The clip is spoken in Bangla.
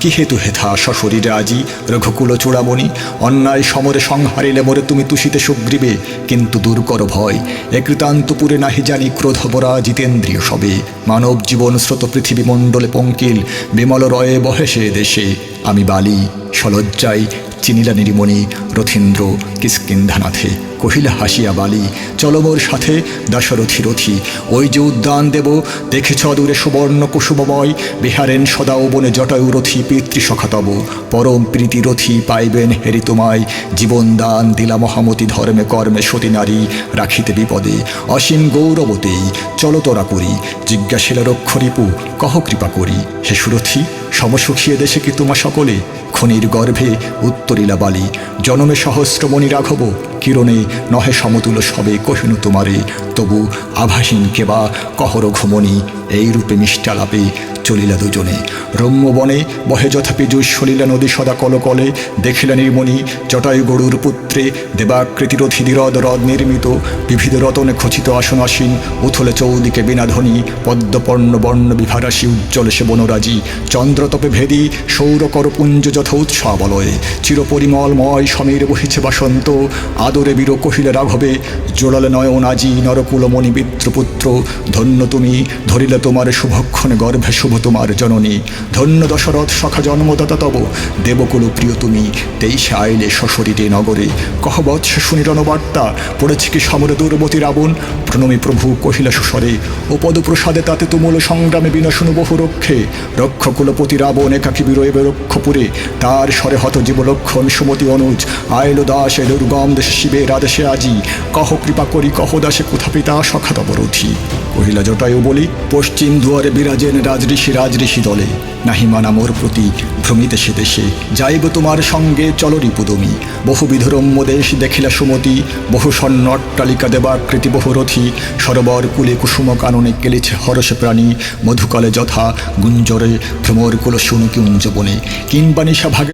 কি হেতু হেথা সশরীরে আজি? রঘুকুল চূড়ামণি, অন্যায় সমরে সংহারিলে মরে তুমি তুষিতে সুগ্রীবে, কিন্তু দূর কর ভয় একৃতান্তপুরে নাহি জানি ক্রোধবরা জিতেন্দ্রীয় সবে। মানব জীবন স্রোত পৃথিবী মণ্ডলে পঙ্কিল, বিমল রয়ে বহেসে দেশে। আমি বালি সলজ্জাই চিনিলা নিরিমণি, রথীন্দ্র কিস্কিন্ধানাথে কহিলা হাসিয়া বালি, চলো মোর সাথে দশরথি রথী, ওই যে উদ্যান দেব, দেখেছ দূরে সুবর্ণ কুসুমময় বিহারেন সদা বনে জটায়ু রথী পিতৃসখা তব, পরম প্রীতি রথী পাইবেন হেরি তোমায়, জীবন দান দিলা মহামতি ধর্মে কর্মে সতী নারী, রাখিতে বিপদে, অসীম গৌরবতেই চলতরা তোরা করি, জিজ্ঞাসিল রক্ষরিপু কহ কৃপা করি, হে সুরথী। সমসুখিয়ে দেশে কি তোমা সকলে? খনির গর্ভে উত্তরিলা বালি, জনমে সহস্রমণি রাঘব, কিরণে নহে সমতুল সবে, কহিনু তোমারে, তবু আভাসীন কেবা, কহর ঘুমনি, এই রূপে মিষ্টালাপে চলিলা দুজনে। রম্য বনে বহে যথাপি জৈশ্বলীলা নদী সদা কলকলে, দেখিলা নির্মণি জটায়ু গরুর পুত্রে দেবাকৃতিরথি দিরদ হ্রদ নির্মিত, বিবিধ রতনে খচিত আসন আসীন, উথলে চৌদিকে বিনাধ্বনি পদ্মপর্ণ বর্ণ বিভারাসী উজ্জ্বলে সে বনরাজি, চন্দ্রতপে ভেদি সৌরকর পুঞ্জ যথা উৎসবলয়ে চিরপরিমলময় সমীর বহিছে বাসন্ত, আদরে বীর কহিলে রাঘবে জোড়ালে নয়ন আজি নরকুলমণি মিত্রপুত্র ধন্য তুমি, ধরিলে তোমার শুভক্ষণে গর্ভে শুভ তোমার জননী। ধন্য দশরথ সখা জন্মদাতা তব। দেবকুল প্রিয় তুমি, তেইশে আইলে সশরীরে নগরে। কহবৎস শুনি রণবার্তা পড়েছে কি সমর দুর্বতী রাবণ? প্রণমী প্রভু কহিলা সুস্বরে ও পদপ্রসাদে তাতে তুমুল সংগ্রামে বিনাশুনু বহু রক্ষে রক্ষ কুলপতি রাবণ একাকী বিরয়ে রক্ষপুরে, তার স্বরে হত জীবলক্ষণ সুমতি অনুজ, আইল দাস এ দুর্গম দেশে শিবের আদেশে আজি, কহ কৃপা করি, কহ দাসে কোথা পিতা, সখা তবরথি কহিলা জটায়ু বলি, পশ্চিম দুয়ারে বিরাজেন রাজঋষি রাজঋষি দলে। নাহি আমর প্রতি ভ্রমিতে সে দেশে। যাইব তোমার সঙ্গে চলরি বহুবিধ বিধরম্য দেশ দেখিলা সুমতি, বহু স্বর্ণ অট্টালিকা দেবাকৃতি বহুরথী সরোবর কুলে কুসুম কাননে কেলেছে হরস প্রাণী। মধুকলে যথা গুঞ্জরে ভ্রমর কুল শুনি কুঞ্জ কিংবা নিশা ভাগে